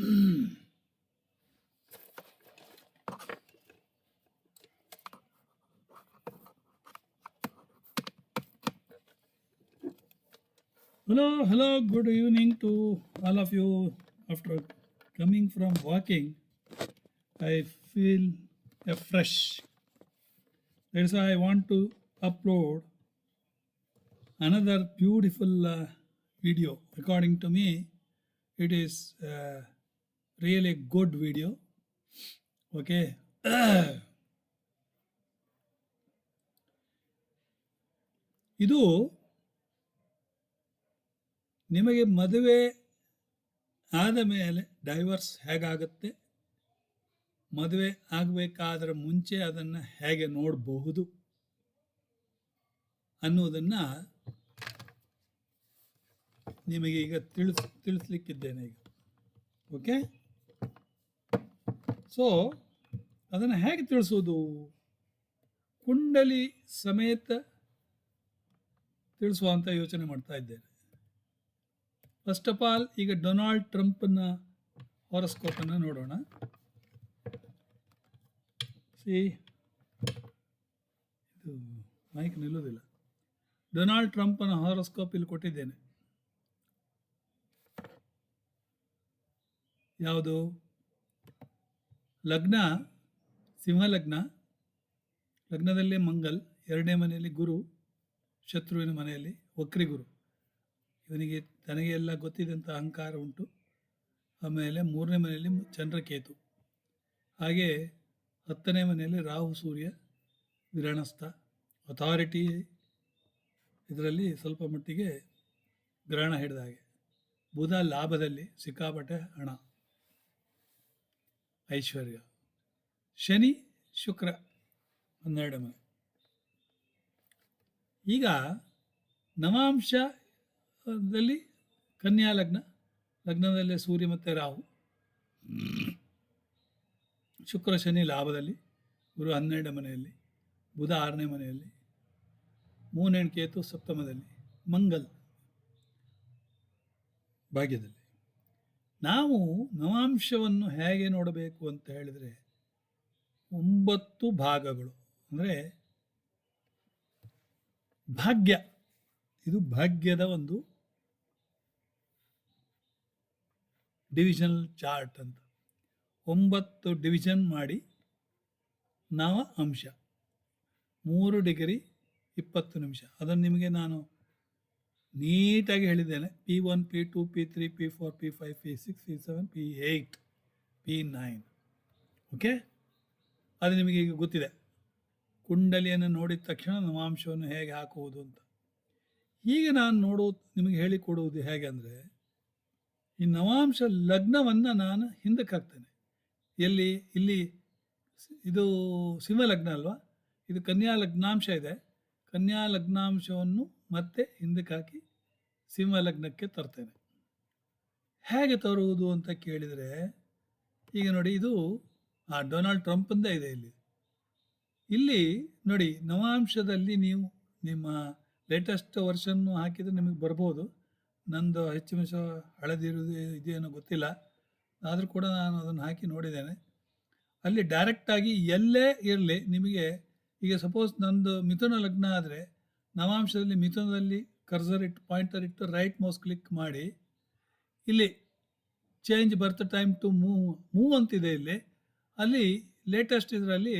Hello, hello, good evening to all of you. After coming from walking, I feel uh, fresh. That's why I want to upload another beautiful uh, video. According to me, it is uh, really good video. Okay. ಇದು ನಿಮಗೆ ಮದುವೆ ಆದ ಮೇಲೆ divorce ಹೇಗಾಗುತ್ತೆ ಮದುವೆ ಆಗಬೇಕಾದ್ರೆ ಮುಂಚೆ ಅದನ್ನು ಹೇಗೆ ನೋಡಬಹುದು ಅನ್ನೋದನ್ನು ನಿಮಗೆ ಈಗ ತಿಳಿಸ್, ತಿಳಿಸ್ಲಿಕ್ಕಿದ್ದೇನೆ ಈಗ ಓಕೆ ಸೊ ಅದನ್ನು ಹೇಗೆ ತಿಳಿಸೋದು? ಕುಂಡಲಿ ಸಮೇತ ತಿಳಿಸುವ ಅಂತ ಯೋಚನೆ ಮಾಡ್ತಾ ಇದ್ದೇನೆ. ಫಸ್ಟ್ ಆಫ್ ಆಲ್ ಈಗ ಡೊನಾಲ್ಡ್ ಟ್ರಂಪ್ನ ಹಾರಸ್ಕೋಪನ್ನು ನೋಡೋಣ. ಸಿ ಇದು ಮೈಕ್ ನಿಲ್ಲೋದಿಲ್ಲ. ಡೊನಾಲ್ಡ್ ಟ್ರಂಪ್ನ ಹಾರೋಸ್ಕೋಪ್ ಇಲ್ಲಿ ಕೊಟ್ಟಿದ್ದೇನೆ. ಯಾವುದು? ಲಗ್ನ ಸಿಂಹ ಲಗ್ನ ಲಗ್ನದಲ್ಲೇ ಮಂಗಲ್, ಎರಡನೇ ಮನೆಯಲ್ಲಿ ಗುರು, ಶತ್ರುವಿನ ಮನೆಯಲ್ಲಿ ವಕ್ರಿ ಗುರು. ಇವನಿಗೆ ತನಗೆ ಎಲ್ಲ ಗೊತ್ತಿದ್ದಂಥ ಅಹಂಕಾರ ಉಂಟು. ಆಮೇಲೆ ಮೂರನೇ ಮನೆಯಲ್ಲಿ ಚಂದ್ರಕೇತು. ಹಾಗೆ ಹತ್ತನೇ ಮನೆಯಲ್ಲಿ ರಾಹು, ಸೂರ್ಯ ಗ್ರಹಣಸ್ಥ ಅಥಾರಿಟಿ ಇದರಲ್ಲಿ ಸ್ವಲ್ಪ ಮಟ್ಟಿಗೆ ಗ್ರಹಣ ಹಿಡಿದ ಹಾಗೆ. ಬುಧ ಲಾಭದಲ್ಲಿ ಸಿಕ್ಕಾಪಟ್ಟೆ ಹಣ. ಐಶ್ವರ್ಯ. ಶನಿ, ಶುಕ್ರ ಹನ್ನೆರಡು ಮನೆ ಈಗ ನವಾಂಶದಲ್ಲಿ ಕನ್ಯಾ ಲಗ್ನ, ಲಗ್ನದಲ್ಲಿ ಸೂರ್ಯ ಮತ್ತು ರಾಹು. ಶುಕ್ರ, ಶನಿ ಲಾಭದಲ್ಲಿ, ಗುರು ಹನ್ನೆರಡು ಮನೆಯಲ್ಲಿ, ಬುಧ ಆರನೇ ಮನೆಯಲ್ಲಿ ಮೂನೆಣ್ ಕೇತು ಸಪ್ತಮದಲ್ಲಿ, ಮಂಗಲ್ ಭಾಗ್ಯದಲ್ಲಿ. ನಾವು ನವಾಂಶವನ್ನು ಹೇಗೆ ನೋಡಬೇಕು ಅಂತ ಹೇಳಿದರೆ ಒಂಬತ್ತು ಭಾಗಗಳು. ಅಂದರೆ ಭಾಗ್ಯ. ಇದು ಭಾಗ್ಯದ ಒಂದು ಡಿವಿಷನಲ್ ಚಾರ್ಟ್ ಅಂತ. ಒಂಬತ್ತು ಡಿವಿಷನ್ ಮಾಡಿ ನವ ಅಂಶ ಮೂರು ಡಿಗ್ರಿ ಇಪ್ಪತ್ತು ನಿಮಿಷ. ಅದನ್ನು ನಿಮಗೆ ನಾನು ನೀಟಾಗಿ ಹೇಳಿದ್ದೇನೆ. P one P two P three P four P five P six P seven P eight P nine okay ಅದು ನಿಮಗೆ ಈಗ ಗೊತ್ತಿದೆ. ಕುಂಡಲಿಯನ್ನು ನೋಡಿದ ತಕ್ಷಣ ನವಾಂಶವನ್ನು ಹೇಗೆ ಹಾಕುವುದು ಅಂತ. ಈಗ ನಾನು ನೋಡುವುದು ನಿಮಗೆ ಹೇಳಿಕೊಡುವುದು ಹೇಗೆ ಅಂದರೆ, ಈ ನವಾಂಶ ಲಗ್ನವನ್ನು ನಾನು ಹಿಂದಕ್ಕೆ ಹಾಕ್ತೇನೆ. ಎಲ್ಲಿ? ಇಲ್ಲಿ ಇದು ಸಿಂಹ ಲಗ್ನ ಅಲ್ವಾ? ಇದು ಕನ್ಯಾ ಲಗ್ನಾಂಶ ಇದೆ. ಕನ್ಯಾ ಲಗ್ನಾಂಶವನ್ನು ಮತ್ತೆ ಹಿಂದಕ್ಕೆ ಹಾಕಿ ಸಿಂಹ ಲಗ್ನಕ್ಕೆ ತರ್ತೇನೆ. ಹೇಗೆ ತರುವುದು ಅಂತ ಕೇಳಿದರೆ, ಈಗ ನೋಡಿ ಇದು, ಆ ಡೊನಾಲ್ಡ್ ಟ್ರಂಪಂದೇ ಇದೆ ಇಲ್ಲಿ. ಇಲ್ಲಿ ನೋಡಿ ನವಾಂಶದಲ್ಲಿ ನೀವು ನಿಮ್ಮ ಲೇಟೆಸ್ಟ್ ವರ್ಷನ್ನು ಹಾಕಿದರೆ ನಿಮಗೆ ಬರ್ಬೋದು. ನಂದು ಹೆಚ್ಚು ಮಿಶ ಹಳದಿರುವುದು ಇದೇನೋ ಗೊತ್ತಿಲ್ಲ. ಆದರೂ ಕೂಡ ನಾನು ಅದನ್ನು ಹಾಕಿ ನೋಡಿದ್ದೇನೆ. ಅಲ್ಲಿ ಡೈರೆಕ್ಟಾಗಿ ಎಲ್ಲೇ ಇರಲಿ, ನಿಮಗೆ ಈಗ ಸಪೋಸ್ ನಂದು ಮಿಥುನ ಲಗ್ನ ಆದರೆ ನವಾಂಶದಲ್ಲಿ ಮಿಥುನದಲ್ಲಿ ಕರ್ಸರ್ ಇಟ್ಟು ಪಾಯಿಂಟರ್ ಇಟ್ಟು ರೈಟ್ ಮೌಸ್ ಕ್ಲಿಕ್ ಮಾಡಿ. ಇಲ್ಲಿ change birth time to move move ಅಂತಿದೆ ಇಲ್ಲಿ. ಅಲ್ಲಿ ಲೇಟೆಸ್ಟ್ ಇದರಲ್ಲಿ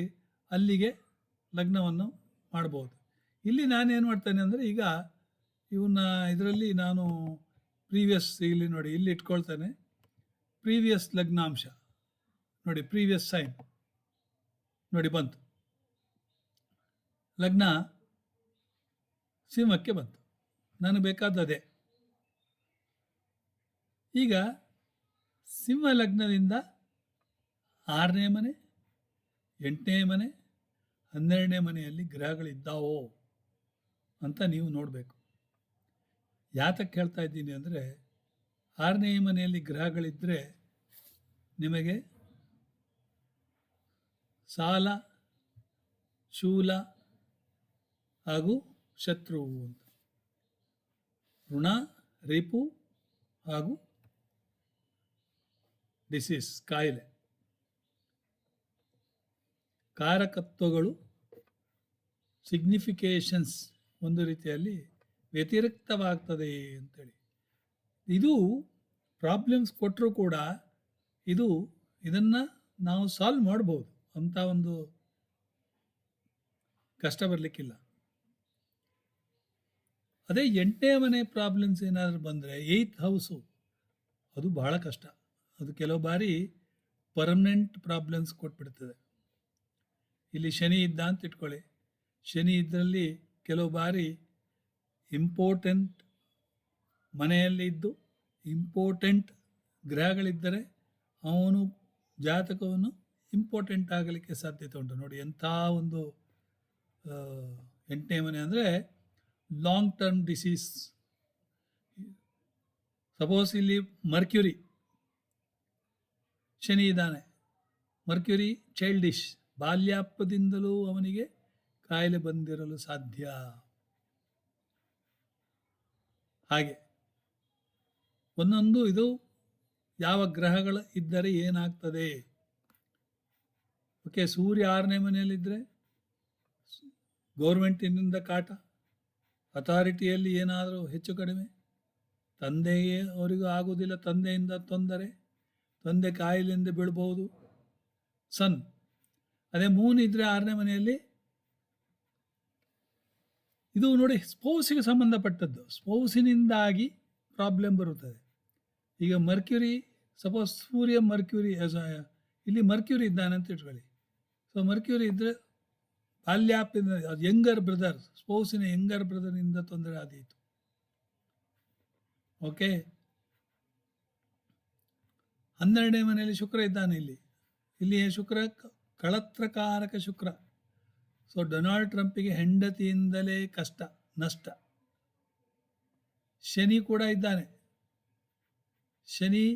ಅಲ್ಲಿಗೆ ಲಗ್ನವನ್ನು ಮಾಡ್ಬೋದು. ಇಲ್ಲಿ ನಾನೇನು ಮಾಡ್ತೇನೆ ಅಂದರೆ ಈಗ ಇವನ್ನ ಇದರಲ್ಲಿ ನಾನು ಪ್ರೀವಿಯಸ್ ಇಲ್ಲಿ ನೋಡಿ, ಇಲ್ಲಿ ಇಟ್ಕೊಳ್ತೇನೆ. ಪ್ರೀವಿಯಸ್ ಲಗ್ನಾಂಶ. ನೋಡಿ ಪ್ರೀವಿಯಸ್ ಸೈನ್ ನೋಡಿ, ಬಂತು. ಲಗ್ನ ಸಿಂಹಕ್ಕೆ ಬಂತು. ನನಗೆ ಬೇಕಾದದೇ ಈಗ ಸಿಂಹ ಲಗ್ನದಿಂದ ಆರನೇ ಮನೆ, ಎಂಟನೇ ಮನೆ, ಹನ್ನೆರಡನೇ ಮನೆಯಲ್ಲಿ ಗ್ರಹಗಳಿದ್ದಾವೋ ಅಂತ ನೀವು ನೋಡಬೇಕು. ಯಾತಕ್ಕೆ ಹೇಳ್ತಾ ಇದ್ದೀನಿ ಅಂದರೆ, ಆರನೇ ಮನೆಯಲ್ಲಿ ಗ್ರಹಗಳಿದ್ದರೆ ನಿಮಗೆ ಸಾಲ, ಶೂಲ ಹಾಗೂ ಶತ್ರು ಋಣ, ರೇಪು ಹಾಗೂ ಡಿಸೀಸ್ ಕಾಯಿಲೆ. ಕಾರಕತ್ವಗಳು ಸಿಗ್ನಿಫಿಕೇಷನ್ಸ್ ಒಂದು ರೀತಿಯಲ್ಲಿ ವ್ಯತಿರಿಕ್ತವಾಗ್ತದೆ ಅಂತೇಳಿ. ಇದು ಪ್ರಾಬ್ಲಮ್ಸ್ ಕೊಟ್ಟರೂ ಕೂಡ ಇದು ಇದನ್ನು ನಾವು ಸಾಲ್ವ್ ಮಾಡ್ಬೋದು ಅಂತ ಒಂದು ಕಷ್ಟ ಬರಲಿಕ್ಕಿಲ್ಲ. ಅದೇ ಎಂಟನೇ ಮನೆ ಪ್ರಾಬ್ಲಮ್ಸ್ ಏನಾದರೂ ಬಂದರೆ ಏಯ್ತ್ ಹೌಸು ಅದು ಬಹಳ ಕಷ್ಟ. ಅದು ಕೆಲವು ಬಾರಿ ಪರ್ಮನೆಂಟ್ ಪ್ರಾಬ್ಲಮ್ಸ್ ಕೊಟ್ಬಿಡ್ತದೆ. ಇಲ್ಲಿ ಶನಿ ಇದ್ದ ಅಂತ ಇಟ್ಕೊಳ್ಳಿ. ಶನಿ ಇದ್ದಲ್ಲಿ ಕೆಲವು ಬಾರಿ ಇಂಪೋರ್ಟೆಂಟ್ ಮನೆಯಲ್ಲಿ ಇದ್ದು ಇಂಪೋರ್ಟೆಂಟ್ ಗ್ರಹಗಳಿದ್ದರೆ ಅವನು ಜಾತಕವನ್ನು ಇಂಪಾರ್ಟೆಂಟ್ ಆಗಲಿಕ್ಕೆ ಸಾಧ್ಯತೆ ಉಂಟು. ನೋಡಿ ಎಂಥ ಒಂದು ಎಂಟನೇ ಮನೆ ಅಂದರೆ ಲಾಂಗ್ ಟರ್ಮ್ ಡಿಸೀಸ್ ಸಪೋಸ್ ಇಲ್ಲಿ ಮರ್ಕ್ಯುರಿ ಶನಿ ಇದ್ದಾನೆ. ಮರ್ಕ್ಯುರಿ ಚೈಲ್ಡಿಶ್ ಬಾಲ್ಯಾಪದಿಂದಲೂ ಅವನಿಗೆ ಕಾಯಿಲೆ ಬಂದಿರಲು ಸಾಧ್ಯ. ಹಾಗೆ. ಒಂದೊಂದು ಇದು ಯಾವ ಗ್ರಹಗಳು ಇದ್ದರೆ ಏನಾಗ್ತದೆ? ಓಕೆ ಸೂರ್ಯ ಆರನೇ ಮನೆಯಲ್ಲಿದ್ದರೆ ಗೌರ್ಮೆಂಟಿನಿಂದ ಕಾಟ. ಅಥಾರಿಟಿಯಲ್ಲಿ ಏನಾದರೂ ಹೆಚ್ಚು ಕಡಿಮೆ? ತಂದೆಯೇ ಅವರಿಗೂ ಆಗುವುದಿಲ್ಲ, ತಂದೆಯಿಂದ ತೊಂದರೆ, ತಂದೆ ಕಾಯಿಲೆಯಿಂದ ಬೀಳ್ಬೋದು ಸನ್, ಅದೇ ಮೂನ್ ಇದ್ದರೆ ಆರನೇ ಮನೆಯಲ್ಲಿ? ಇದು ನೋಡಿ, ಸ್ಪೌಸಿಗೆ ಸಂಬಂಧಪಟ್ಟದ್ದು. ಸ್ಪೌಸಿನಿಂದಾಗಿ ಪ್ರಾಬ್ಲಮ್ ಬರುತ್ತದೆ. ಈಗ ಮರ್ಕ್ಯುರಿ, ಸಪೋಸ್ ಸೂರ್ಯ ಮರ್ಕ್ಯುರಿ ಇಲ್ಲಿ ಮರ್ಕ್ಯೂರಿ ಇದ್ದಾನೆ ಅಂತ ಇಟ್ಕೊಳ್ಳಿ. ಸೊ ಮರ್ಕ್ಯೂರಿ ಇದ್ದರೆ ಬಾಲ್ಯಾಪಿಂದ ಯಂಗರ್ ಬ್ರದರ್, ಸ್ಪೋಸಿನ ಯಂಗರ್ ಬ್ರದರ್ನಿಂದ ತೊಂದರೆ ಆದೀತು. ಓಕೆ? ಹನ್ನೆರಡನೇ ಮನೆಯಲ್ಲಿ ಶುಕ್ರ ಇದ್ದಾನೆ ಇಲ್ಲಿ. ಇಲ್ಲಿ ಶುಕ್ರ ಕಳತ್ರಕಾರಕ ಶುಕ್ರ. ಸೊ ಡೊನಾಲ್ಡ್ ಟ್ರಂಪಿಗೆ ಹೆಂಡತಿಯಿಂದಲೇ ಕಷ್ಟ, ನಷ್ಟ. ಶನಿ ಕೂಡ ಇದ್ದಾನೆ. ಶನಿ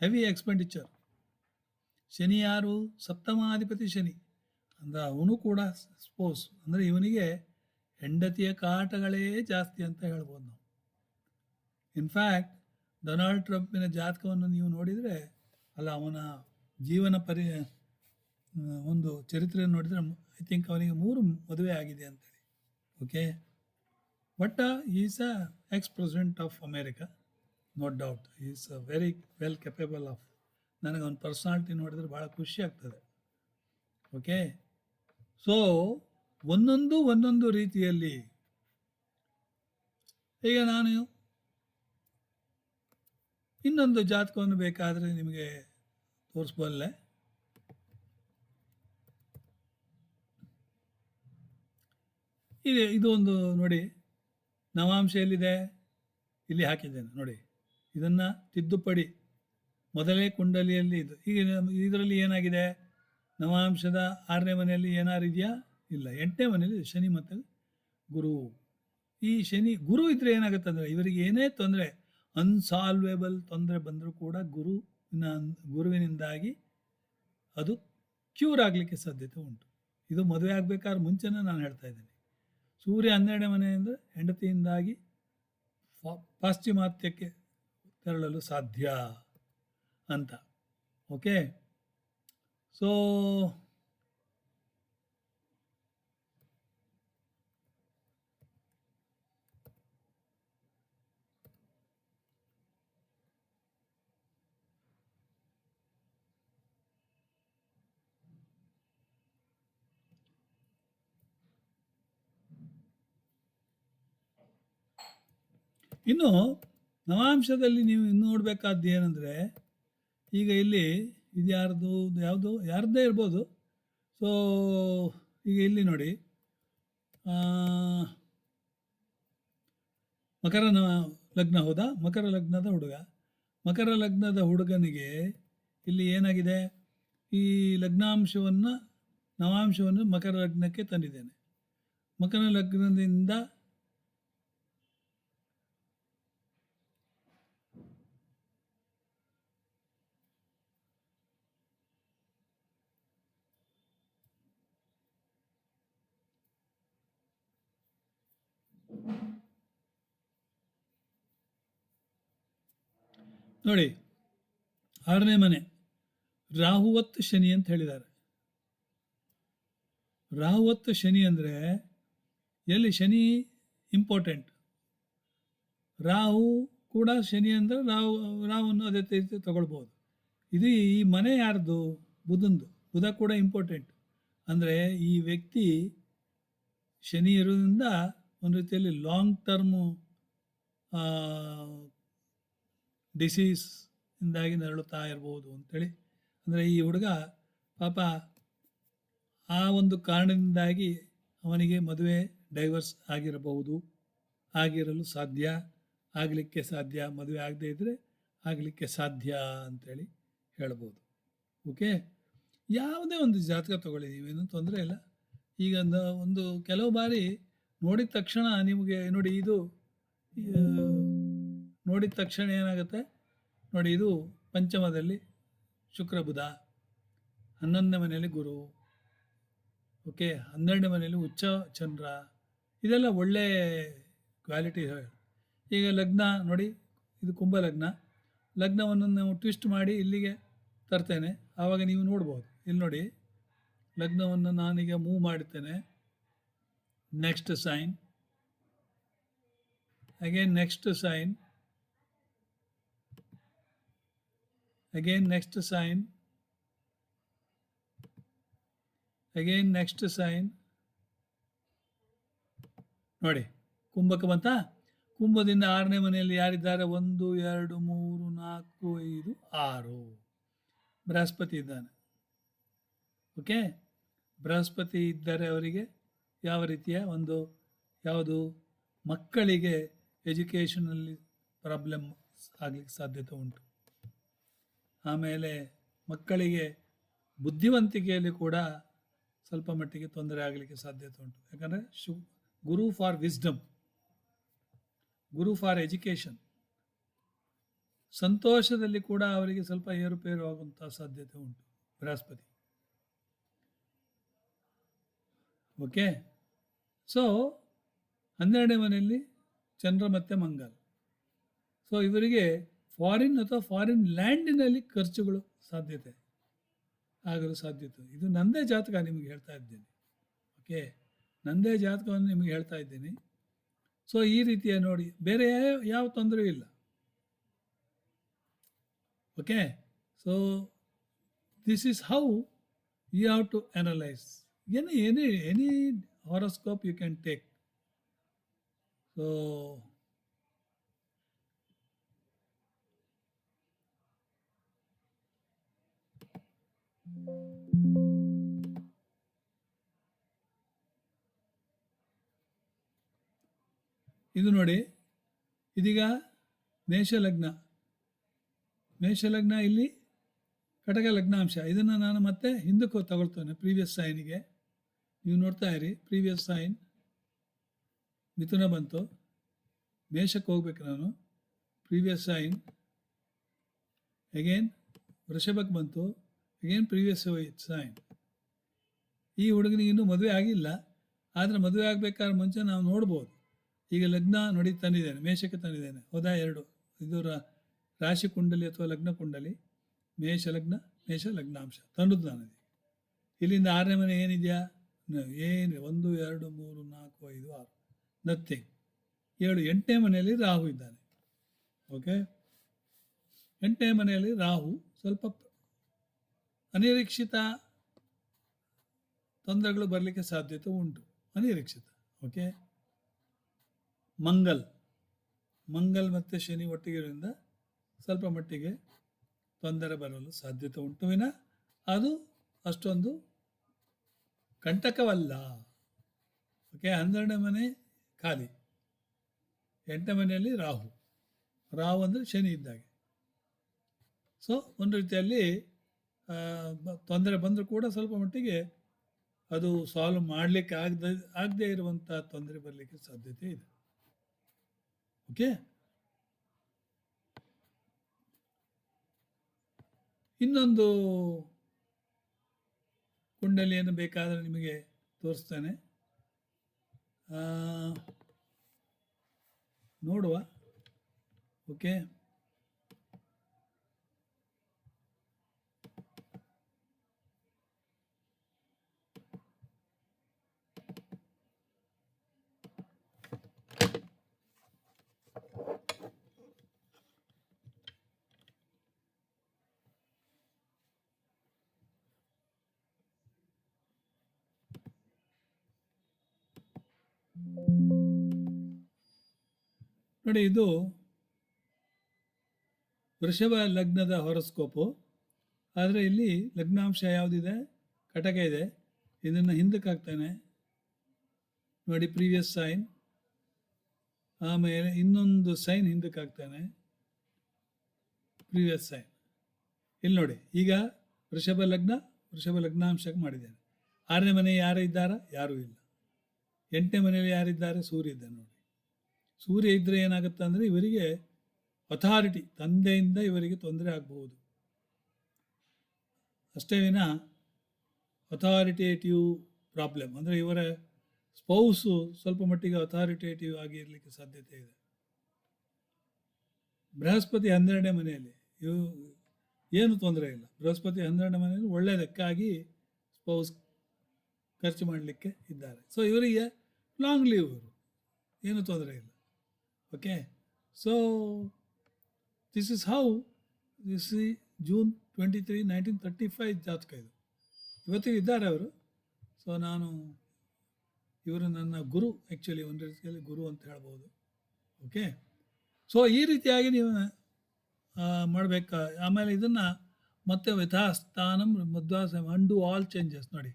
ಹೆವಿ ಎಕ್ಸ್ಪೆಂಡಿಚರ್ ಶನಿ ಯಾರು? ಸಪ್ತಮಾಧಿಪತಿ ಶನಿ. ಅಂದರೆ ಅವನು ಕೂಡ ಸ್ಪೋಸ್ ಅಂದರೆ ಇವನಿಗೆ ಹೆಂಡತಿಯ ಕಾಟಗಳೇ ಜಾಸ್ತಿ ಅಂತ ಹೇಳ್ಬೋದು ನಾವು. ಇನ್ಫ್ಯಾಕ್ಟ್ ಡೊನಾಲ್ಡ್ ಟ್ರಂಪಿನ ಜಾತಕವನ್ನು ನೀವು ನೋಡಿದರೆ, ಅಲ್ಲ, ಅವನ ಜೀವನ ಪರಿ, ಒಂದು ಚರಿತ್ರೆಯನ್ನು ನೋಡಿದರೆ ಐ ಥಿಂಕ್ ಅವನಿಗೆ ಮೂರು ಮದುವೆ ಆಗಿದೆ ಅಂತೇಳಿ. Okay but is a ex president of America no doubt is a very well capable of ನನಗೆ ಅವನ ಪರ್ಸನಾಲಿಟಿ ನೋಡಿದ್ರೆ ಭಾಳ ಖುಷಿ ಆಗ್ತದೆ. ಓಕೆ ಸೊ ಒಂದೊಂದು ಒಂದೊಂದು ರೀತಿಯಲ್ಲಿ ಈಗ ನಾನು ಇನ್ನೊಂದು ಜಾತಕವನ್ನು ಬೇಕಾದರೆ ನಿಮಗೆ ತೋರಿಸ್ಬಲ್ಲೆ ಇದೆ ಇದು ಒಂದು ನೋಡಿ ನವಾಂಶ ಎಲ್ಲಿದೆ ಇಲ್ಲಿ ಹಾಕಿದ್ದೇನೆ, ನೋಡಿ. ಇದನ್ನು ತಿದ್ದುಪಡಿ, ಮೊದಲೇ ಕುಂಡಲಿಯಲ್ಲಿ ಇದು. ಈಗ ಇದರಲ್ಲಿ ಏನಾಗಿದೆ? ನವಾಂಶದ ಆರನೇ ಮನೆಯಲ್ಲಿ ಏನಾರು ಇದೆಯಾ? ಇಲ್ಲ. ಎಂಟನೇ ಮನೆಯಲ್ಲಿ ಶನಿ ಮತ್ತು ಗುರು. ಈ ಶನಿ ಗುರು ಇದ್ದರೆ ಏನಾಗುತ್ತೆ ಅಂದರೆ ಇವರಿಗೆ ಏನೇ ತೊಂದರೆ ಅನ್ಸಾಲ್ವೇಬಲ್ ತೊಂದರೆ ಬಂದರೂ ಕೂಡ ಗುರುವಿನ ಗುರುವಿನಿಂದಾಗಿ ಅದು ಕ್ಯೂರ್ ಆಗಲಿಕ್ಕೆ ಸಾಧ್ಯತೆ ಉಂಟು. ಇದು ಮದುವೆ ಆಗಬೇಕಾದ್ರೆ ಮುಂಚೆನೇ ನಾನು ಹೇಳ್ತಾ ಇದ್ದೀನಿ. ಸೂರ್ಯ ಹನ್ನೆರಡನೇ ಮನೆ ಅಂದರೆ ಹೆಂಡತಿಯಿಂದಾಗಿ ಪಾಶ್ಚಿಮಾತ್ಯಕ್ಕೆ ತೆರಳಲು ಸಾಧ್ಯ ಅಂತ. ಓಕೆ ಸೊ ಇನ್ನು ನವಾಂಶದಲ್ಲಿ ನೀವು ಇನ್ನು ನೋಡಬೇಕಾದ್ದು ಏನಂದರೆ ಈಗ ಇಲ್ಲಿ ಇದು ಯಾರ್ದು ಯಾವುದು, ಯಾರ್ದೇ ಇರ್ಬೋದು. ಸೊ ಈಗ ಇಲ್ಲಿ ನೋಡಿ. ಮಕರ ಲಗ್ನ ಹೋದ? ಮಕರ ಲಗ್ನದ ಹುಡುಗ. ಮಕರ ಲಗ್ನದ ಹುಡುಗನಿಗೆ ಇಲ್ಲಿ ಏನಾಗಿದೆ? ಈ ಲಗ್ನಾಂಶವನ್ನು, ನವಾಂಶವನ್ನು ಮಕರ ಲಗ್ನಕ್ಕೆ ತಂದಿದ್ದೇನೆ. ಮಕರ ಲಗ್ನದಿಂದ ನೋಡಿ, ಆರನೇ ಮನೆ ರಾಹುವತ್ ಶನಿ ಅಂತ ಹೇಳಿದ್ದಾರೆ. ರಾಹುವತ್ತು ಶನಿ ಅಂದರೆ ಎಲ್ಲಿ ಶನಿ ಇಂಪಾರ್ಟೆಂಟ್ ರಾಹು ಕೂಡ ಶನಿ ಅಂದರೆ ರಾಹು ರಾಹುವನ್ನು ಅದೇ ರೀತಿ ತಗೊಳ್ಬೋದು ಇದು ಈ ಮನೆ ಯಾರ್ದು? ಬುಧಂದು. ಬುಧ ಕೂಡ ಇಂಪಾರ್ಟೆಂಟ್ ಅಂದರೆ ಈ ವ್ಯಕ್ತಿ ಶನಿ ಇರೋದ್ರಿಂದ ಒಂದು ರೀತಿಯಲ್ಲಿ ಲಾಂಗ್ ಟರ್ಮು ಡಿಸೀಸ್ ಇಂದಾಗಿ ನರಳುತ್ತಾ ಇರ್ಬೋದು ಅಂತೇಳಿ. ಅಂದರೆ ಈ ಹುಡುಗ ಪಾಪ ಆ ಒಂದು ಕಾರಣದಿಂದಾಗಿ ಅವನಿಗೆ ಮದುವೆ ಡೈವರ್ಸ್ ಆಗಿರಬಹುದು. ಆಗಿರಲು ಸಾಧ್ಯ, ಆಗಲಿಕ್ಕೆ ಸಾಧ್ಯ, ಮದುವೆ ಆಗದೇ ಇದ್ದರೆ ಆಗಲಿಕ್ಕೆ ಸಾಧ್ಯ ಅಂತೇಳಿ ಹೇಳ್ಬೋದು. ಓಕೆ ಯಾವುದೇ ಒಂದು ಜಾತಕ ತಗೊಳ್ಳಿ, ನೀವೇನು ತೊಂದರೆ ಇಲ್ಲ. ಈಗ ಒಂದು ಕೆಲವು ಬಾರಿ ನೋಡಿದ ತಕ್ಷಣ ನಿಮಗೆ ನೋಡಿ ಇದು ನೋಡಿದ ತಕ್ಷಣ ಏನಾಗುತ್ತೆ? ನೋಡಿ ಇದು ಪಂಚಮದಲ್ಲಿ ಶುಕ್ರ ಬುಧ, ಹನ್ನೊಂದನೇ ಮನೆಯಲ್ಲಿ ಗುರು, ಓಕೆ? ಹನ್ನೆರಡನೇ ಮನೆಯಲ್ಲಿ ಉಚ್ಚ ಚಂದ್ರ. ಇದೆಲ್ಲ ಒಳ್ಳೆ ಕ್ವಾಲಿಟಿ ಈಗ ಲಗ್ನ ನೋಡಿ, ಇದು ಕುಂಭ ಲಗ್ನ. ಲಗ್ನವನ್ನು ನಾವು ಟ್ವಿಸ್ಟ್ ಮಾಡಿ ಇಲ್ಲಿಗೆ ತರ್ತೇನೆ. ಆವಾಗ ನೀವು ನೋಡ್ಬೋದು. ಇಲ್ಲಿ ನೋಡಿ, ಲಗ್ನವನ್ನು ನಾನೀಗ ಮೂವ್ ಮಾಡುತ್ತೇನೆ next sign again next sign again next sign again next sign ನೋಡಿ ಕುಂಭಕ್ಕೆ ಬಂತ? ಕುಂಭದಿಂದ ಆರನೇ ಮನೆಯಲ್ಲಿ ಯಾರಿದ್ದಾರೆ? ಒಂದು, ಎರಡು, ಮೂರು, ನಾಲ್ಕು, ಐದು, ಆರು. ಬೃಹಸ್ಪತಿ ಇದ್ದಾನೆ. ಓಕೆ ಬೃಹಸ್ಪತಿ ಇದ್ದರೆ ಅವರಿಗೆ ಯಾವ ರೀತಿಯ ಒಂದು ಯಾವುದು ಮಕ್ಕಳಿಗೆ ಎಜುಕೇಷನಲ್ಲಿ ಪ್ರಾಬ್ಲಮ್ ಆಗಲಿಕ್ಕೆ ಸಾಧ್ಯತೆ ಉಂಟು. ಆಮೇಲೆ ಮಕ್ಕಳಿಗೆ ಬುದ್ಧಿವಂತಿಕೆಯಲ್ಲಿ ಕೂಡ ಸ್ವಲ್ಪ ಮಟ್ಟಿಗೆ ತೊಂದರೆ ಆಗಲಿಕ್ಕೆ ಸಾಧ್ಯತೆ ಉಂಟು. ಯಾಕಂದರೆ ಶು, ಗುರು for wisdom, Guru for education. ಸಂತೋಷದಲ್ಲಿ ಕೂಡ ಅವರಿಗೆ ಸ್ವಲ್ಪ ಏರುಪೇರು ಆಗುವಂಥ ಸಾಧ್ಯತೆ ಉಂಟು, ಬೃಹಸ್ಪತಿ. ಓಕೆ? ಸೊ ಹನ್ನೆರಡನೇ ಮನೆಯಲ್ಲಿ ಚಂದ್ರ ಮತ್ತು ಮಂಗಲ್. ಸೊ ಇವರಿಗೆ ಫಾರಿನ್ ಅಥವಾ ಫಾರಿನ್ ಲ್ಯಾಂಡಿನಲ್ಲಿ ಖರ್ಚುಗಳು ಸಾಧ್ಯತೆ ಆಗಲು ಸಾಧ್ಯತೆ ಇದು ನಂದೇ ಜಾತಕ ನಿಮಗೆ ಹೇಳ್ತಾ ಇದ್ದೇನೆ. ಓಕೆ ನಂದೇ ಜಾತಕವನ್ನು ನಿಮಗೆ ಹೇಳ್ತಾ ಇದ್ದೀನಿ. ಸೊ ಈ ರೀತಿಯ ನೋಡಿ, ಬೇರೆ ಯಾವ- ತೊಂದರೆ ಇಲ್ಲ. Okay so this is how you have to analyse any any any horoscope you can take. So, ಇದು ನೋಡಿ ಇದೀಗ ಮೇಷಲಗ್ನ ಮೇಷಲಗ್ನ ಇಲ್ಲಿ ಕಟಕ ಲಗ್ನಾಂಶ. ಇದನ್ನು ನಾನು ಮತ್ತೆ ಹಿಂದಕ್ಕೆ ತಗೊಳ್ತೇನೆ ಪ್ರೀವಿಯಸ್ ಸೈನಿಗೆ ನೀವು ನೋಡ್ತಾ ಇರಿ ಪ್ರೀವಿಯಸ್ ಸೈನ್ ಮಿಥುನ ಬಂತು. ಮೇಷಕ್ಕೆ ಹೋಗ್ಬೇಕು ನಾನು. ಪ್ರೀವಿಯಸ್ ಸೈನ್ ಅಗೇನ್ ವೃಷಭಕ್ಕೆ ಬಂತು. ಅಗೇನ್ ಪ್ರೀವಿಯಸ್ ಸೈನ್ ಈ ಹುಡುಗನಿಗೆ ಇನ್ನೂ ಮದುವೆ ಆಗಿಲ್ಲ. ಆದರೆ ಮದುವೆ ಆಗಬೇಕಾದ್ರೆ ಮುಂಚೆ ನಾವು ನೋಡ್ಬೋದು. ಈಗ ಲಗ್ನ ನೋಡಿ ತಂದಿದ್ದೇನೆ, ಮೇಷಕ್ಕೆ ತಂದಿದ್ದೇನೆ. ಹೋದ ಎರಡು. ಇದು ರಾಶಿ ಕುಂಡಲಿ ಅಥವಾ ಲಗ್ನ ಕುಂಡಲಿ. ಮೇಷ ಲಗ್ನ, ಮೇಷ ಲಗ್ನಾಂಶ. ತಂದದ್ದು ನಾನು ಇಲ್ಲಿಂದ ಆರನೇ ಮನೆ ಏನಿದೆಯಾ? ಏನು, ಒಂದು, ಎರಡು, ಮೂರು, ನಾಲ್ಕು, ಐದು, ಆರು. ನಥಿಂಗ್ ಏಳು, ಎಂಟನೇ ಮನೆಯಲ್ಲಿ ರಾಹು ಇದ್ದಾನೆ. ಓಕೆ ಎಂಟನೇ ಮನೆಯಲ್ಲಿ ರಾಹು ಸ್ವಲ್ಪ ಅನಿರೀಕ್ಷಿತ ತೊಂದರೆಗಳು ಬರಲಿಕ್ಕೆ ಸಾಧ್ಯತೆ ಉಂಟು. ಅನಿರೀಕ್ಷಿತ. ಓಕೆ ಮಂಗಲ್. ಮಂಗಲ್ ಮತ್ತು ಶನಿ ಒಟ್ಟಿಗಿರೋದ್ರಿಂದ ಸ್ವಲ್ಪ ಮಟ್ಟಿಗೆ ತೊಂದರೆ ಬರಲು ಸಾಧ್ಯತೆ ಉಂಟು ವಿನ. ಅದು ಅಷ್ಟೊಂದು ಕಂಟಕವಲ್ಲ. ಓಕೆ, ಹನ್ನೆರಡನೇ ಮನೆ ಖಾಲಿ. ಎಂಟನೇ ಮನೆಯಲ್ಲಿ ರಾಹು. ರಾಹು ಅಂದರೆ ಶನಿ ಇದ್ದಾಗೆ. ಸೊ ಒಂದು ರೀತಿಯಲ್ಲಿ ತೊಂದರೆ ಬಂದರೂ ಕೂಡ ಸ್ವಲ್ಪ ಮಟ್ಟಿಗೆ ಅದು ಸಾಲ್ವ್ ಮಾಡಲಿಕ್ಕೆ ಆಗದೆ, ಆಗದೇ ಇರುವಂಥ ತೊಂದರೆ ಬರಲಿಕ್ಕೆ ಸಾಧ್ಯತೆ ಇದೆ. ಓಕೆ? ಇನ್ನೊಂದು ಕುಂಡಲಿಯನ್ನು ಬೇಕಾದರೆ ನಿಮಗೆ ತೋರಿಸ್ತೇನೆ. ನೋಡುವ. ಓಕೆ ನೋಡಿ ಇದು ವೃಷಭ ಲಗ್ನದ ಹೊರಸ್ಕೋಪು ಆದರೆ ಇಲ್ಲಿ ಲಗ್ನಾಂಶ ಯಾವುದಿದೆ? ಕಟಕ ಇದೆ. ಇದನ್ನು ಹಿಂದಕ್ಕೆ ಹಾಕ್ತಾನೆ. ನೋಡಿ ಪ್ರೀವಿಯಸ್ ಸೈನ್ ಆಮೇಲೆ ಇನ್ನೊಂದು ಸೈನ್ ಹಿಂದಕ್ಕೆ ಹಾಕ್ತಾನೆ. ಪ್ರೀವಿಯಸ್ ಸೈನ್ ಇಲ್ಲಿ ನೋಡಿ, ಈಗ ವೃಷಭ ಲಗ್ನ, ವೃಷಭ ಲಗ್ನಾಂಶಕ್ಕೆ ಮಾಡಿದ್ದೇನೆ. ಆರನೇ ಮನೆ ಯಾರು ಇದ್ದಾರಾ? ಯಾರೂ ಇಲ್ಲ. ಎಂಟನೇ ಮನೆಯಲ್ಲಿ ಯಾರಿದ್ದಾರೆ? ಸೂರ್ಯ ಇದ್ದಾನೆ ನೋಡಿ. ಸೂರ್ಯ ಇದ್ದರೆ ಏನಾಗುತ್ತೆ ಅಂದರೆ ಇವರಿಗೆ ಅಥಾರಿಟಿ ತಂದೆಯಿಂದ ಇವರಿಗೆ ತೊಂದರೆ ಆಗಬಹುದು. ಅಷ್ಟೇ ವಿನ ಅಥಾರಿಟೇಟಿವ್ ಪ್ರಾಬ್ಲಮ್ ಅಂದರೆ ಇವರ ಸ್ಪೌಸು ಸ್ವಲ್ಪ ಮಟ್ಟಿಗೆ ಅಥಾರಿಟೇಟಿವ್ ಆಗಿ ಇರಲಿಕ್ಕೆ ಸಾಧ್ಯತೆ ಇದೆ. ಬೃಹಸ್ಪತಿ ಹನ್ನೆರಡನೇ ಮನೆಯಲ್ಲಿ ಇವು ಏನು ತೊಂದರೆ ಇಲ್ಲ. ಬೃಹಸ್ಪತಿ ಹನ್ನೆರಡನೇ ಮನೆಯಲ್ಲಿ ಒಳ್ಳೆಯದಕ್ಕಾಗಿ ಸ್ಪೌಸ್ ಖರ್ಚು ಮಾಡಲಿಕ್ಕೆ ಇದ್ದಾರೆ. ಸೊ ಇವರಿಗೆ ಲಾಂಗ್ ಲೀವ್ ಇವರು. ಏನು ತೊಂದರೆ ಇಲ್ಲ. Okay so this is how this ಈ June twenty three nineteen thirty five ಜಾತಕ ಇದು. ಇವತ್ತಿಗೆ ಇದ್ದಾರೆ ಅವರು. ಸೊ ನಾನು, ಇವರು ನನ್ನ ಗುರು ಆ್ಯಕ್ಚುಲಿ ಒಂದು ರೀತಿಯಲ್ಲಿ ಗುರು ಅಂತ ಹೇಳ್ಬೋದು. ಓಕೆ ಸೊ ಈ ರೀತಿಯಾಗಿ ನೀವು ಮಾಡಬೇಕಾ, ಆಮೇಲೆ ಇದನ್ನು ಮತ್ತೆ ಯಥಾಸ್ಥಾನಂ ಮಧ್ವಾಸ ಅಂಡು ಆಲ್ ಚೇಂಜಸ್ ನೋಡಿ.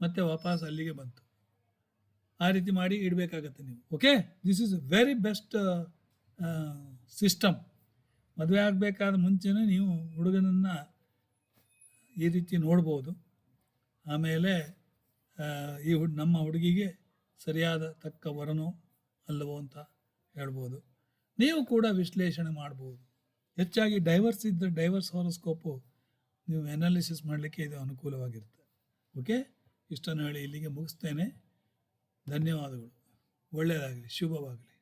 ಮತ್ತೆ ವಾಪಸ್ ಅಲ್ಲಿಗೆ ಬಂತು. ಆ ರೀತಿ ಮಾಡಿ ಇಡಬೇಕಾಗತ್ತೆ ನೀವು. Okay this is very best system ಮದುವೆ ಆಗಬೇಕಾದ ಮುಂಚೆನೇ ನೀವು ಹುಡುಗನನ್ನು ಈ ರೀತಿ ನೋಡ್ಬೋದು. ಆಮೇಲೆ ಈ ಹುಡ್, ನಮ್ಮ ಹುಡುಗಿಗೆ ಸರಿಯಾದ ತಕ್ಕ ವರನೋ ಅಲ್ಲವೋ ಅಂತ ಹೇಳ್ಬೋದು. ನೀವು ಕೂಡ ವಿಶ್ಲೇಷಣೆ ಮಾಡ್ಬೋದು. ಹೆಚ್ಚಾಗಿ ಡೈವರ್ಸ್ ಇದ್ದ ಡೈವರ್ಸ್ ಹಾರೋಸ್ಕೋಪು ನೀವು ಅನಾಲಿಸಿಸ್ ಮಾಡಲಿಕ್ಕೆ ಇದು ಅನುಕೂಲವಾಗಿರುತ್ತೆ. ಓಕೆ ಇಷ್ಟನ್ನು ಹೇಳಿ ಇಲ್ಲಿಗೆ ಮುಗಿಸ್ತೇನೆ. ಧನ್ಯವಾದಗಳು. ಒಳ್ಳೆಯದಾಗಲಿ ಶುಭವಾಗಲಿ.